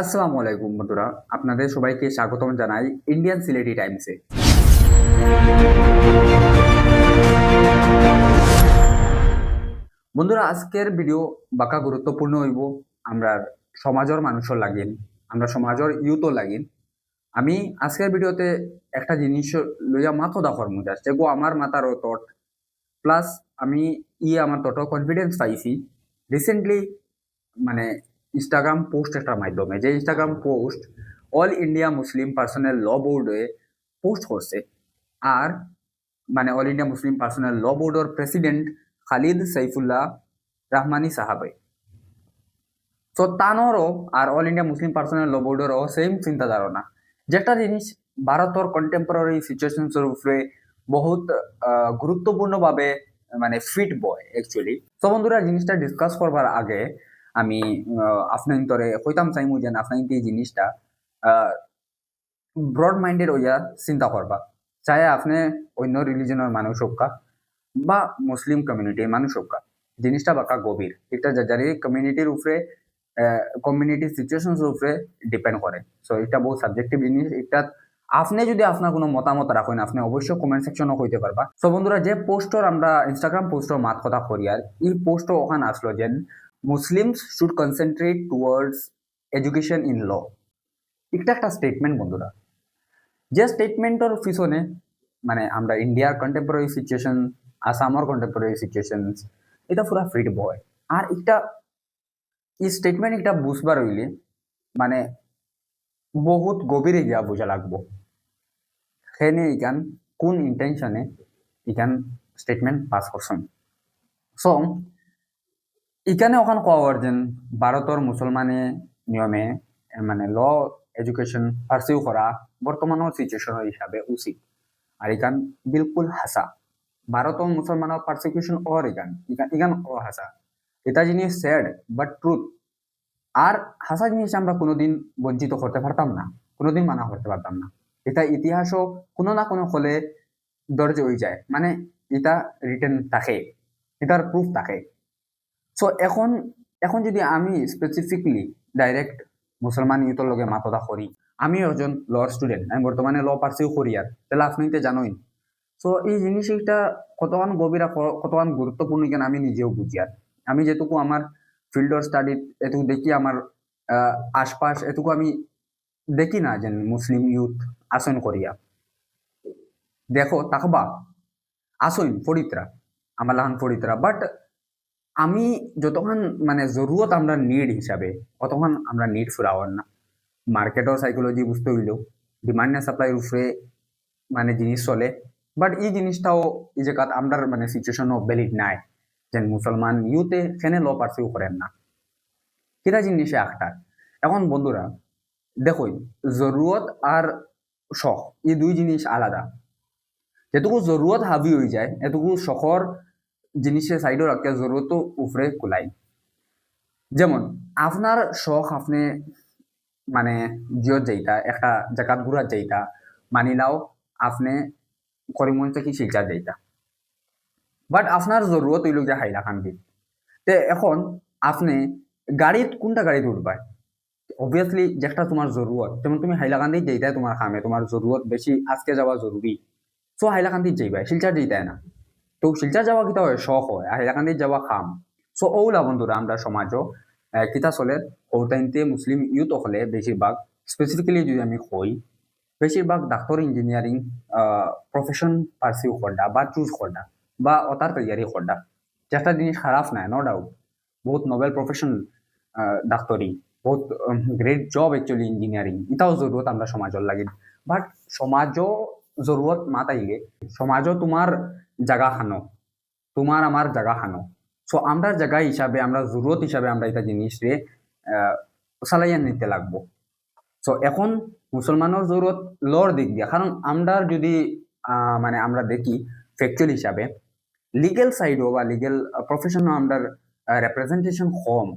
আসসালামু আলাইকুম বন্ধুরা, আপনাদের সবাইকে স্বাগতম জানাই ইন্ডিয়ান সিলেটি টাইমসে বন্ধুরা, আজকের ভিডিও বাঁকা গুরুত্বপূর্ণ হইব। আমরা সমাজের মানুষের লাগিন, আমরা সমাজের ইউথও লাগিন। আমি আজকের ভিডিওতে একটা জিনিস লইয়া মাথা দাখর মজা যেগো আমার মাথার তট প্লাস আমি ই আমার তট কনফিডেন্স পাইছি। রিসেন্টলি মানে ইনস্টাগ্রাম পোস্ট একটার মাধ্যমে, যে Instagram post all India Muslim personal law বোর্ডে পোস্ট করছে। আর মানে all India Muslim personal law বোর্ডের প্রেসিডেন্ট খালিদ সাইফুল্লাহ রহমানি সাহাবে। তো তানোরও আর all India Muslim personal law বোর্ডেরও same চিন্তা ধারণা যেটা জিনিস ভারতের কন্টেম্পোরারি সিচুয়েশনসের উপরে বহুত গুরুত্বপূর্ণভাবে মানে ফিট বয় অ্যাকচুয়ালি তো বন্ধুরা, জিনিসটা ডিসকাস করবার আগে আমি আপনার তরে কইতাম চাইমু যেন আপনার এই জিনিসটা ব্রড মাইন্ডেড হইয়া চিন্তা করবা। চাই আপনি অন্য রিলিজনের মানুষ হোক বা মুসলিম কমিউনিটির মানুষ হোক জিনিসটা বাঁকা গভীর। এটা যার কমিউনিটির উপরে কমিউনিটির সিচুয়েশনস উপরে ডিপেন্ড করে। সো এটা বহু সাবজেক্টিভ জিনিস। এটা আপনি যদি আপনার কোনো মতামত রাখেন, আপনি অবশ্যই কমেন্ট সেকশনও হইতে পারবা। সো বন্ধুরা, যে পোস্টর আমরা ইনস্টাগ্রাম পোস্টর মাত কথা করি আর এই পোস্টও ওখানে আসলো যে Muslims should concentrate towards education in law এটা একটা স্টেটমেন্ট বন্ধুরা। যে স্টেটমেন্টর পিছনে মানে আমরা ইন্ডিয়ার কন্টেম্পোরারি সিচুয়েশন আসামর কন্টেম্পোরারি সিচুয়েশন এটা পুরা ফিট বয় আর একটা, এই স্টেটমেন্ট একটা বুঝবার হইলে মানে বহুত গভীরে গিয়া বোঝা লাগবো। সেনে ইকান কোন ইন্টেনশনে ইকান স্টেটমেন্ট পাস করছেন। সো ইকানে ওখান কোয়া যেন ভারতের মুসলমানে নিয়মে মানে ল এডুকেশন পার্সিউ করা বর্তমানের সিচুয়েশন হিসাবে উচিত। আর ইকান বিলকুল হাসা। ভারত মুসলমানের পার্সিকিউশন অর ইকান। ইকান ইকান অ হাসা। এটা জিনিস স্যাড বাট ট্রুথ আর হাসা জিনিস আমরা কোনোদিন বঞ্চিত করতে পারতাম না। কোনোদিন মানা করতে পারতাম না। এটা ইতিহাসও কোনো না কোনো হলে দরজে হয়ে যায়। মানে এটা রিটার্ন থাকে। এটার প্রুফ থাকে। সো এখন এখন যদি আমি স্পেসিফিকলি ডাইরেক্ট মুসলমান ইউথর লগে মাতদা করি, আমি একজন লর স্টুডেন্ট আমি বর্তমানে ল পার্সিউ করি আর তাহলে আপনি তো জানোই সো এই জিনিসটা কতক্ষণ গভীর কতক্ষণ গুরুত্বপূর্ণ কেন আমি নিজেও বুঝি আর আমি যেটুকু আমার ফিল্ডর স্টাডি এটুকু দেখি আমার আশপাশ, এটুকু আমি দেখি না যে মুসলিম ইউথ আসন করিয়া দেখো, তাকবা আসইন ফরিতরা আমার লাহান ফরিতরা বাট আমি যতক্ষণ মানে জরুরত আমরা নিড হিসাবে অতক্ষণ আমরা নিড ফুরাওয়ার না। মার্কেটর সাইকোলজি বুঝতে হইলেও ডিমান্ড না সাপ্লাইয়ের উপরে মানে জিনিস চলে। বাট এই জিনিসটাও, এই যে কাত, আমরার মানে সিচুয়েশনও ভ্যালিড নাই। যে মুসলমান ইউতে সেনে ল পার্সিউ করেন না। কিরা জিনিসে একটা এখন বন্ধুরা দেখুন জরুরত আর শখ, এই দুই জিনিস আলাদা। যেটুকু জরুরত হাবি হয়ে যায়, এটুকু শখর জিনিসে সাইডও রাখতে জরুরত উপরে কুলাই যেমন, আপনার শখ আপনি মানে জিয়ত যাইতা একটা জাকাত ঘুরার যাইতা মানিলাও আপনি করিমগঞ্জ থেকে শিলচার যাইতা বাট আপনার জরুরত হইল যে হাইলাকান্দি তে এখন আপনি গাড়িত কোনটা গাড়িত উঠবা? অবভিয়াসলি যেটা তোমার জরুরত, যেমন তুমি হাইলাকান্দি যাইতা তোমার খামে, তোমার জরুরত বেশি, আজকে যাওয়া জরুরি। সো হাইলাকান্দি যাইবা শিলচার যাইতাই না। তো শিলচার যাওয়া কিতা হয় শখ হয় আর হাইলাকান্দি যাওয়া খাম। সো ওলা বন্ধুরা আমরা সমাজও আহ, কিতা চলে ওটাইনতে মুসলিম ইউথ হলে বেশিরভাগ স্পেসিফিক্যালি যদি আমি কই বেশিরভাগ ডাক্তার ইঞ্জিনিয়ারিং প্রফেশন পার্সিউ করডা বা চুজ করডা বা অতার তৈয়ারি করডা যেটা জিনিস খারাপ নাই নো ডাউট বহুত নোবেল প্রফেশন ডাক্তারি বহুত গ্রেট জব একচুয়ালি ইঞ্জিনিয়ারিং এটাও জরুরত আমরা সমাজের লাগে। বাট সমাজও জরুরত মাতাইলে সমাজও তোমার জায়গা খানো। তোমার আমার জায়গা খানো। সো আমরা জায়গা হিসাবে, আমরা জরুরত হিসাবে আমরা এটা জিনিসরে চালাইয়া নিতে লাগবো। সো এখন মুসলমানের জরুরত লর দিক দিয়ে। কারণ আমরা যদি মানে আমরা দেখি ফ্যাকচুয়াল হিসাবে লিগেল সাইডও বা লিগেল প্রফেশনও আমরা রেপ্রেজেন্টেশন কম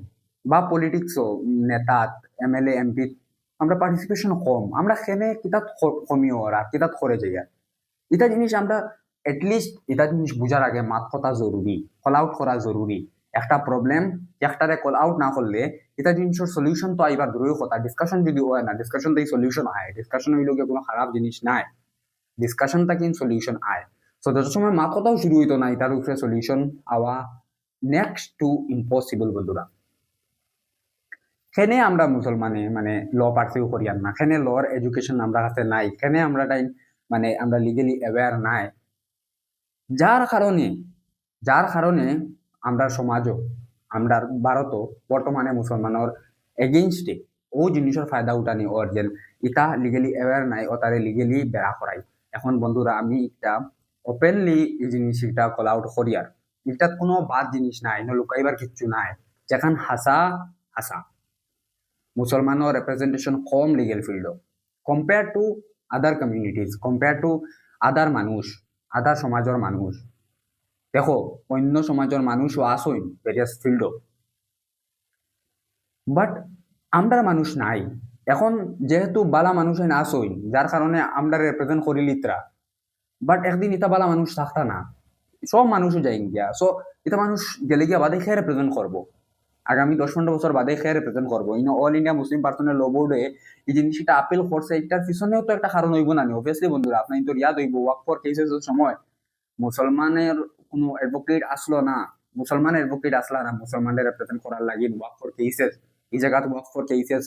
বা পলিটিক্সও নেতাত এম এল এ এমপি আমরা পার্টিসিপেশন কম। আমরা সেনে কিতাত কমিও আর কিতাত করে যাই। এটা জিনিস আমরা এটলিস্ট এটা জিনিস বুঝার আগে মাত কথা জরুরি কল আউট করা জরুরি। একটা প্রবলেম একটারে কল আউট না করলে এটা জিনিসের সলিউশন তো আইবার দূরের কথা। ডিসকাশন যদি হয় না ডিসকাশন থেকে সলিউশন আয়। ডিসকাশন হইল কোনো খারাপ জিনিস নাই। ডিসকাশন থেকে সলিউশন আয়। সো যত সময় মা কথাও শুরু হইতো না, এটার উপরে সলিউশন আওয়া নেক্সট টু ইম্পসিবল বন্ধুরা। খেনে আমরা মুসলমানে মানে ল পার্সিউ করিয়ান না? খেনে লর এডুকেশন আমরা কাছে নাই? খেনে আমরা টাইম মানে আমরা লিগেলি অ্যাওয়ার নাই? যার কারণে যার কারণে আমরা সমাজও, আমরা ভারতও বর্তমানে মুসলমানের এগেইনস্টে ও জিনিসের ফায়দা উঠানি ওর যে ইটা লিগেলি অ্যাওয়ার নাই ও তারে লিগেলি বেড়া করাই। এখন বন্ধুরা, আমি এটা ওপেনলি এই জিনিস এটা কল আউট করিয়ার এটা কোনো বাদ জিনিস নাই না লুকাইবার কিচ্ছু নাই। যেখান হাসা হাসা। মুসলমানের representation com legal field compare to other communities compare to other মানুষ। আদার সমাজের মানুষ। দেখো, অন্য সমাজের মানুষও আসইন ভেরিয়াস ফিল্ড বাট আমরা মানুষ নাই। এখন যেহেতু বালা মানুষ আসইন যার কারণে আমরা রেপ্রেজেন্ট করি লিত্রা বাট একদিন ইতা বালা মানুষ থাকতা না। সব মানুষও যাই গিয়া সো এটা মানুষ গেলে গিয়া বাদে খেয়ে রেপ্রেজেন্ট করব আগামী দশ পনেরো বছর বাদে খেয়ে রিপ্রেজেন্ট করব। ইন অল ইন্ডিয়া মুসলিম পার্সনের ল বোর্ডে এই জিনিসটা আপিল করছে এটার পিছনেও তো একটা কারণ হইব না অবভিয়াসলি বন্ধুরা। আপনার কিন্তু ইয়াদ হইব ওয়াক ফর কেসেসের সময়। মুসলমানের কোনো অ্যাডভোকেট আসলো না। মুসলমান অ্যাডভোকেট আসলো না, মুসলমানদের রিপ্রেজেন্ট করার লাগি ওয়াক ফর কেসেস এই জায়গাতে ওয়াক ফর কেসেস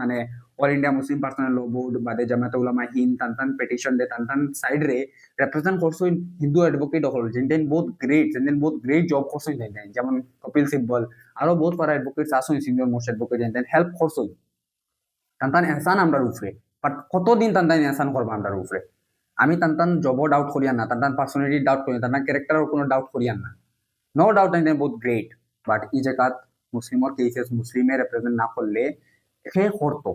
মানে অল ইন্ডিয়া মুসলিম পার্সনের ল বোর্ড বাদে জামাত উলামা হিন টান টান পেটিশন দে টান টান সাইড রে রিপ্রেজেন্ট করছ হিন্দু অ্যাডভোকেট হল যেন বহুত গ্রেট যেন বহুত গ্রেট জব করছ যেমন কপিল সিব্বল আরও বহুত পারা অ্যাডভোকেটস আসুন সিনিয়র মোস্ট অ্যাডভোকেট যেন হেল্প করছ টান টান এহসান আমরার উপরে বাট কতদিন টান টান এহসান করব আমরার উপরে আমি টান টান জবও ডাউট করিয়ান না টান টান পার্সোনালিটি ডাউট করি টান টান ক্যারেক্টারও কোনো ডাউট করিয়ান না নো ডাউট টান বহুত গ্রেট বাট এই জায়গাত মুসলিমর কেসেস মুসলিমে রিপ্রেজেন্ট না করলে সে করতো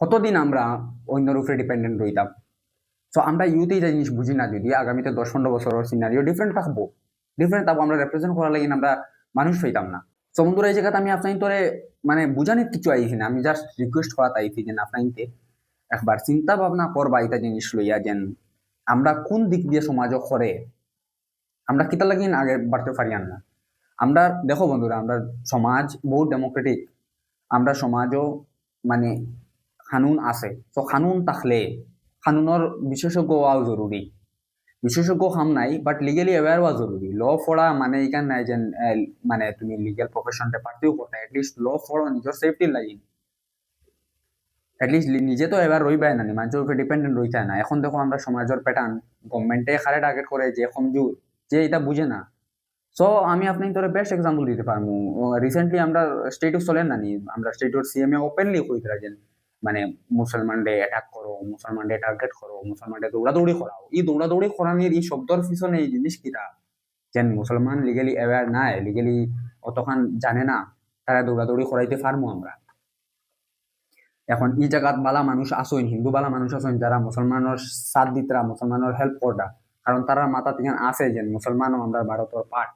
কতদিন আমরা অন্যর উপরে ডিপেন্ডেন্ট রইতাম? সো আমরা ইউথে যে জিনিস বুঝি না যদি আগামীতে দশ পনেরো বছরের সিনারিও ডিফারেন্ট থাকব। ডিফারেন্ট থাকব, আমরা রিপ্রেজেন্ট করার লাগি আমরা মানুষ হইতাম না। সো বন্ধুরা, এই জায়গাতে আমি আপনার তোরে মানে বুঝানির কিছু আইছি না আমি জাস্ট রিকোয়েস্ট করা আইছি যে আপনাকে একবার চিন্তা ভাবনা করবা এটা জিনিস লইয়া যেন আমরা কোন দিক দিয়ে সমাজ করে। আমরা কিতা লাগিন আগে বাড়তে পারিয়ান না। আমরা, দেখো বন্ধুরা, আমরা সমাজ বহু ডেমোক্রেটিক আমরা সমাজও মানে কানুন আছে। তো কানুন থাকলে কানুনের বিশেষজ্ঞ হওয়াও জরুরি বিশেষজ্ঞ কাম নাই বাট লিগেলি অ্যাওয়ার হওয়া জরুরি ল পড়া মানে এখান নাই যে মানে তুমি লিগেল প্রফেশনটা পারতেও করতে এটলিস্ট ল পড়ো নিজের সেফটির লাগি। এটলিস্ট নিজে তো এবার রইবাই না মানুষের উপরে ডিপেন্ডেন্ট রইতে না। এখন দেখো আমরা সমাজের প্যাটার্ন গভর্নমেন্টে খারে টার্গেট করে যে কমজোর যে এটা বুঝে না। সো আমি আপনি তোর বেস্ট এক্সাম্পল দিতে পারব রিসেন্টলি আমরা স্টেটস চলেন না নি? আমরা স্টেটর সিএমএ ওপেনলি কইতে রাখেন মানে মুসলমানডে অ্যাটাক করো মুসলমানডে টার্গেট করো মুসলমানডে দৌড়াদৌড়ি করাও। এই দৌড়াদৌড়ি করানির এই শব্দর পিছনে এই জিনিস কিটা? যেন মুসলমান লিগেলি অ্যাওয়ার নাই লিগেলি অতখান জানে না, তারা দৌড়াদৌড়ি করাইতে পারব আমরা। এখন এই জায়গাত বালা মানুষ আসইন, হিন্দু বালা মানুষ আসইন, যারা মুসলমানের সাথ দিতরা, মুসলমানের হেল্প করটা কারণ তারা মাথা থেকে আছে যে মুসলমানও আমরা ভারতের পার্ট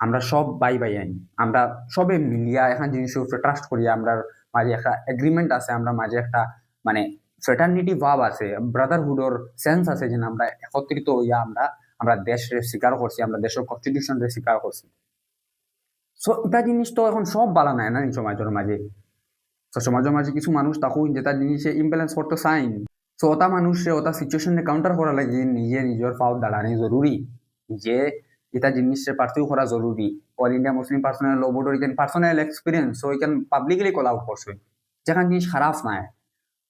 আমরা সব বাই বাই আইন, আমরা সবে মিলিয়া এখন উপরে ট্রাস্ট করি, আমরা মাঝে একটা এগ্রিমেন্ট আছে, আমরা মাঝে একটা মানে ফ্রেটার্নিটি ভাব আছে ব্রাদারহুডর সেন্স আছে যে আমরা একত্রিত হইয়া আমরা আমরা দেশে স্বীকার করছি, আমরা দেশের কনস্টিটিউশন স্বীকার করছি। সো এটা জিনিস তো এখন সব বালা নাই না সমাজের মাঝে? তো সমাজের মাঝে কিছু মানুষ তখন যেটা জিনিসে ইমব্যালেন্স করতে চাইন সো ওটা মানুষে ওটা সিচুয়েশনে কাউন্টার করা লাগে, নিজে নিজের পাও দাঁড়ানি জরুরি। যে এটা জিনিসে পার্থিও করা জরুরি all India Muslim personal law বোর্ডের এখানে পার্সোনাল এক্সপিরিয়েন্স সো এখানে পাবলিকলি কল আউট করছে যেখানে জিনিস খারাপ নাই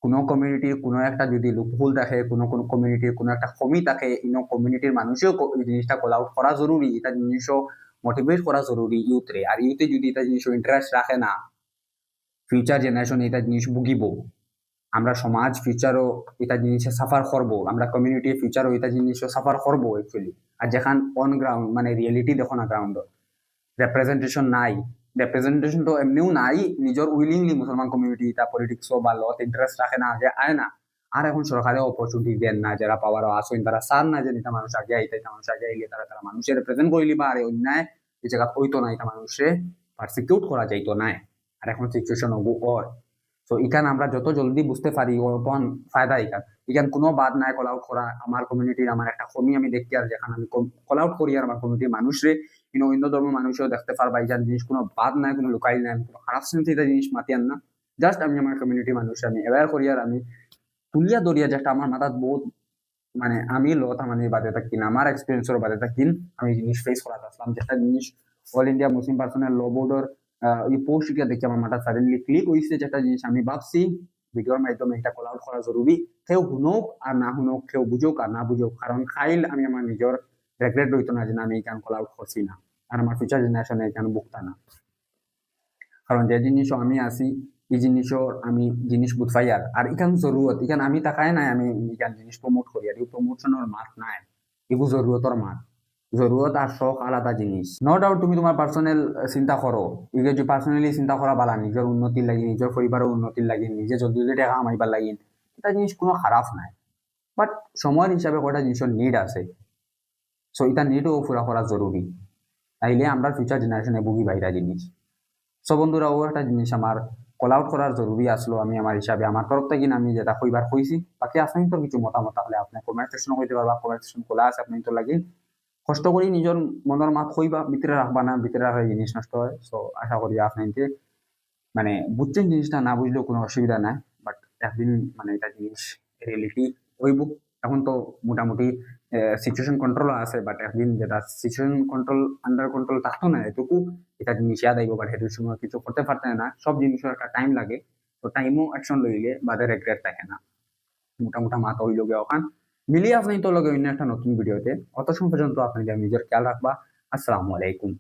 কোনো কমিউনিটির কোনো একটা যদি লুপহোল থাকে কোনো কোনো কমিউনিটির কোনো একটা কমি থাকে ইনো কমিউনিটির মানুষেও জিনিসটা কল আউট করা জরুরি। এটা জিনিসও মোটিভেট করা জরুরি ইউথরে আর ইউথে যদি এটা জিনিস ইন্টারেস্ট রাখে না ফিউচার জেনারেশন এটা জিনিস ভুগিব। আমরা সমাজ ফিউচারও এটা জিনিসে সাফার করব, আমরা কমিউনিটি ফিউচারও এটা জিনিসও সাফার করব অ্যাকচুয়ালি আর যেখান অন গ্রাউন্ড মানে রিয়েলিটি দেখো না গ্রাউন্ড রেপ্রেজেন্টেশন নাই। রেপ্রেজেন্টেশন তো এমনিও নাই, নিজের উইলিংলি মুসলমান কমিউনিটি তা পলিটিক্সও বা লত ইন্টারেস্ট রাখে না, যে আয় না। আর এখন সরকারে অপরচুনিটি দেন না, যারা পাওয়ার আসেন তারা সার না যে এটা মানুষ আগে আইতে এটা মানুষ আগে আইলে তারা তারা মানুষের রিপ্রেজেন্ট করিলি বা, আর অন্যায়, এই জায়গা হইতো না, এটা মানুষে পারসিকিউট করা যাইতো না। আর এখন সিচুয়েশন হব ওর সো ইখান আমরা যত জলদি বুঝতে পারি তখন ফায়দা ইখান ইখান কোনো বাদ নাই কল আউট করা, আমার কমিউনিটির আমার একটা কমি আমি দেখি আর যেখানে আমি কল আউট করি আর আমার কমিউনিটির মানুষরে কিন্তু অন্য ধর্ম মানুষও দেখতে পারবা ইখান জিনিস, কোনো বাদ নাই, কোনো লুকাই নাই, কোনো খারাপ শ্রেণীতে জিনিস মাতি আন না। জাস্ট আমি আমার কমিউনিটি মানুষ, আমি অ্যাওয়ার করি আর আমি তুলিয়া দরিয়া যেটা আমার মাথাত বহুত মানে আমি লত মানে বাদে থাকিন আমার এক্সপিরিয়েন্সের বাদে থাকিন আমি জিনিস ফেস করা আসলাম। যেটা জিনিস all India Muslim personal law বোর্ডের এই পোস্টকে দেখে আমার মাথা সাডেনলি ক্লিক হয়েছে যেটা জিনিস আমি ভাবছি। ভিডিওর মাধ্যমে এটা কল আউট করা জরুরি। কেউ শুনক আর না শুনক, কেউ বুঝুক আর না বুঝুক। কারণ খাইল আমি আমার নিজের রেগ্রেট না যে না, আমি কল আউট করছি না। আর আমার ফিউচার জেনারেশনে বুকতা না। কারণ যে জিনিসও আমি আছি, এই জিনিসও আমি জিনিস বুঝাই আর। আর ইখান জরুরত। আমি তাকাই নাই, আমি ইখান জিনিস প্রমোট করি আর এই প্রমোশনের মাত নাই। এগুলো জরুরতর মাত। জরুরত আর শখ আলাদা জিনিস নো ডাউট তুমি তোমার পার্সোনাল চিন্তা করো ইগে যে পার্সোনালি চিন্তা করা বালা নিজের উন্নতির লাগি নিজের পরিবারের উন্নতির লাগি নিজে জলদি জলদি টাকা কামাইবার লাগি এটা জিনিস কোনো খারাপ নাই। বাট সময়ের হিসাবে কটা জিনিসের নিড আছে। সো এটা নিডও পুরা করা জরুরি তাইলে আমরা ফিউচার জেনারেশনে বুগি বাইরা জিনিস সো বন্ধুরা ও একটা জিনিস আমার কল আউট করার জরুরি আসলো আমি আমার হিসাবে আমার তরফ থেকে আমি যেটা কইবার কইছি বাকি আপনি তো কিছু মতামত তাহলে আপনি কমেন্ট সেকশন কইতে পারবা কমেন্ট সেকশন খোলা আছে আপনি তো লাগি কষ্ট করি নিজের মনের মাত কইবা ভিতরে রাখবা না ভিতরে রাখলে জিনিস নষ্ট হয়। সো আশা করি আপনাকে মানে বুঝছেন জিনিসটা না বুঝলেও কোনো অসুবিধা নাই। বাট একদিন মানে এটা জিনিস রিয়েলিটি হইব এখন তো মোটামুটি সিচুয়েশন কন্ট্রোল আছে। বাট একদিন যেটা সিচুয়েশন কন্ট্রোল আন্ডার কন্ট্রোল থাকতো না এটুকু এটা জিনিস ইয়াদ আইব বাট সেটার সময় কিছু করতে পারতে না সব জিনিসের একটা টাইম লাগে। তো টাইমও অ্যাকশন লইলে বাদে রেগ্রেট থাকে না। মোটামুটা মাথা হইল গে ওখান মিলিয়ে আপনি তো লগে অন্য একটা নতুন ভিডিওতে। অত সময় পর্যন্ত আপনি নিজের খেয়াল রাখবা। আসসালামু আলাইকুম।